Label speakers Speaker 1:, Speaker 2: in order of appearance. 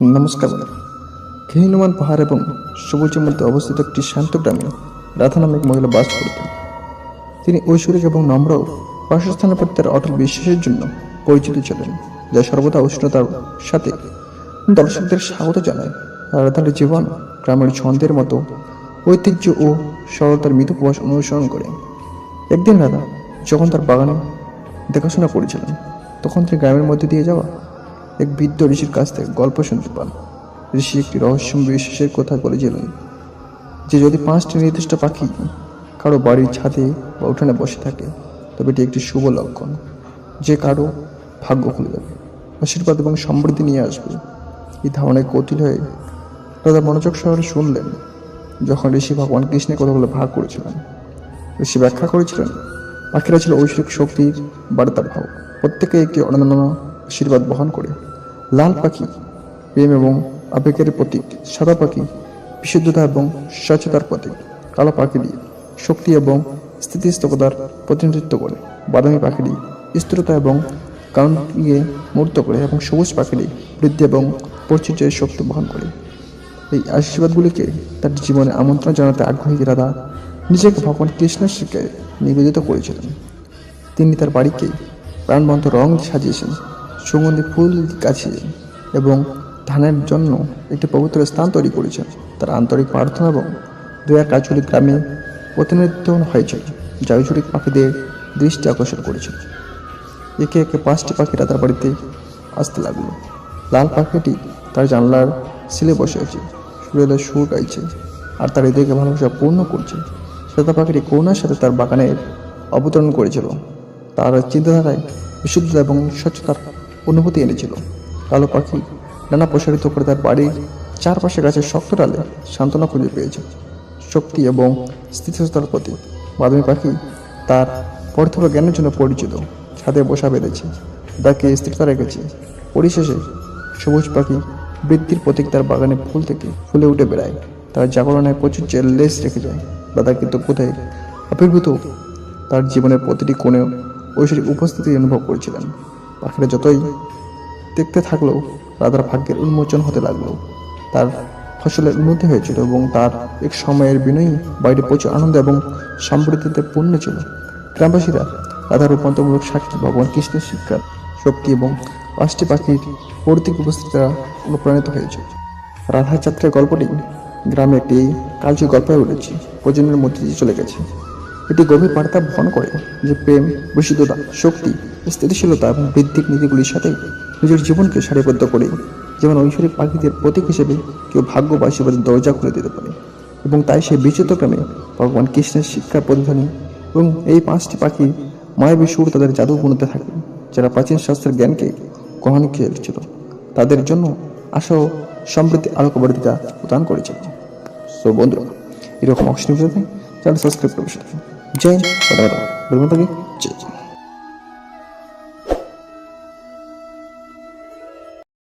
Speaker 1: নমস্কার। ঘৃণমান পাহাড় এবং সবুজের মধ্যে অবস্থিত একটি শান্ত গ্রামে রাধা নামে এক মহিলা বাস করতেন। তিনি ঐশ্বরিক এবং নম্র বাসস্থানের প্রতি তার অটল বিশ্বাসের জন্য পরিচিত ছিলেন, যা সর্বদা উষ্ণতার সাথে দর্শকদের স্বাগত জানায়। রাধার জীবন গ্রামের ছন্দের মতো ঐতিহ্য ও সরলতার মৃত প্রবাস অনুসরণ করে। একদিন রাধা যখন তার বাগানে দেখাশোনা করেছিলেন, তখন তিনি গ্রামের মধ্যে দিয়ে যাওয়া এক বৃদ্ধ ঋষির কাছ থেকে গল্প শুনতে পান। ঋষি একটি রহস্যময় বিশ্বাসের কথা বলেছিলেন যে, যদি পাঁচটি নির্দিষ্ট পাখি কারও বাড়ির ছাদে বা উঠানে বসে থাকে, তবে এটি একটি শুভ লক্ষণ যে কারও ভাগ্য খুলে যাবে আশীর্বাদ এবং সমৃদ্ধি নিয়ে আসবে। এই ধারণায় কৌতিল হয়ে দাদা মনোযোগ শহরে শুনলেন, যখন ঋষি ভগবান কৃষ্ণের কথাগুলো ভাগ করেছিলেন। ঋষি ব্যাখ্যা করেছিলেন, পাখিরা ছিল ঐশ্বরিক শক্তির বার্তা ভাব। প্রত্যেকে একটি অনন্য আশীর্বাদ বহন করে। লাল পাখি, প্রেম এবং আবেগের প্রতীক, সাদা পাখি, বিশুদ্ধতা এবং স্বচ্ছতার প্রতীক, কালো পাখিটি শক্তি এবং স্থিতিস্থকতার প্রতিনিধিত্ব করে। বাদামি পাখিটি স্থিরতা এবং কারণকে মূর্ত করে এবং সবুজ পাখিটি বৃদ্ধি এবং পরিচর্যার শক্তি বহন করে। এই আশীর্বাদগুলিকে তার জীবনে আমন্ত্রণ জানাতে আগ্রহী রাধা নিজেকে ভগবান কৃষ্ণের শিখে নিবেদিত করেছিলেন। তিনি তার বাড়িকে প্রাণবন্ত রং সাজিয়েছেন। সুগন্ধি ফুল গাছে এবং ধানের জন্য একটি পবিত্র স্থান তৈরি করেছেন তার আন্তরিক প্রার্থনা এবং দয়া কাজগুলি গ্রামে প্রতিনিধিত্ব হয়েছে, যা পাখিদের দৃষ্টি আকর্ষণ করেছিল একে একে পাঁচটি পাখিরা তার বাড়িতে আসতে লাগল। লাল পাখিটি তার জানলার সিলে বসে আছে, সূর্যোদয় সুর গাইছে, আর তার হৃদয়কে ভালোবাসা পূর্ণ করছে। শ্বেতা পাখিটি করুণার সাথে তার বাগানের অবতরণ করেছিল। তার চিন্তাধারায় বিশুদ্ধতা এবং স্বচ্ছতার অনুভূতি এনেছিল। কালো পাখি, নানা প্রসারিত করে তার বাড়ির চারপাশে গাছের শক্ত ডালে সান্ত্বনা খুঁজে পেয়েছে। শক্তি এবং স্থিতিশীলতার প্রতি বাদামি পাখি তার পরিথক জ্ঞানের জন্য পরিচিত। ছাদে বসা বেঁধেছে তাকে স্থিরতা রেখেছে। পরিশেষে সবুজ পাখি বৃদ্ধির প্রতীক তার বাগানে ফুল থেকে ফুলে উঠে বেড়ায়। তার জাগরণে প্রচুর লেস রেখে যায়। দাদা কিন্তু কোথায়? আবির্ভূত তার জীবনের প্রতিটি কোণেও ঐশ্বরিক উপস্থিতি অনুভব করেছিলেন। পাখিরা যতই দেখতে থাকলেও রাধার ভাগ্যের উন্মোচন হতে লাগল তার ফসলের উন্নতি হয়েছিল এবং তার এক সময়ের বিনয়ী বাড়িটি প্রচুর আনন্দ এবং সমৃদ্ধিতে পূর্ণ ছিল। গ্রামবাসীরা রাধার রূপান্তরমূলক সাক্ষী, ভগবান কৃষ্ণের শিক্ষার শক্তি এবং পাঁচটি পাখির পৌর্তিক উপস্থিতিরা অনুপ্রাণিত হয়েছে। রাধার যাত্রার গল্পটি গ্রামে একটি কালচি গল্প উঠেছে। প্রজন্মের মধ্যে দিয়ে চলে গেছে। এটি গভীর বার্তা বহন করে যে প্রেম, বিশুদ্ধতা, শক্তি, স্থিতিশীলতা এবং বৃদ্ধিক নীতিগুলির সাথে নিজের জীবনকে সারিবদ্ধ করে, যেমন ঐশ্বরিক পাখিদের প্রতীক হিসেবে কেউ ভাগ্য বা আশীর্বাদের দরজা খুলে দিতে পারে। এবং তাই সে বিচিত্র ক্রমে ভগবান কৃষ্ণের শিক্ষার প্রতিধ্বনি এবং এই পাঁচটি পাখি মায়াবী সুর তাদের জাদু বুনতে থাকে, যারা প্রাচীন শাস্ত্রের জ্ঞানকে গ্রহণ খেয়েছিল তাদের জন্য আশা সমৃদ্ধি আলোকবর্তিকা প্রদান করেছিল সো বন্ধুরা, এরকম অক্সিজেন চ্যানেল সাবস্ক্রাইব করে জয় হিন্দ, ধন্যবাদ। বলব তাকে জয় জয়।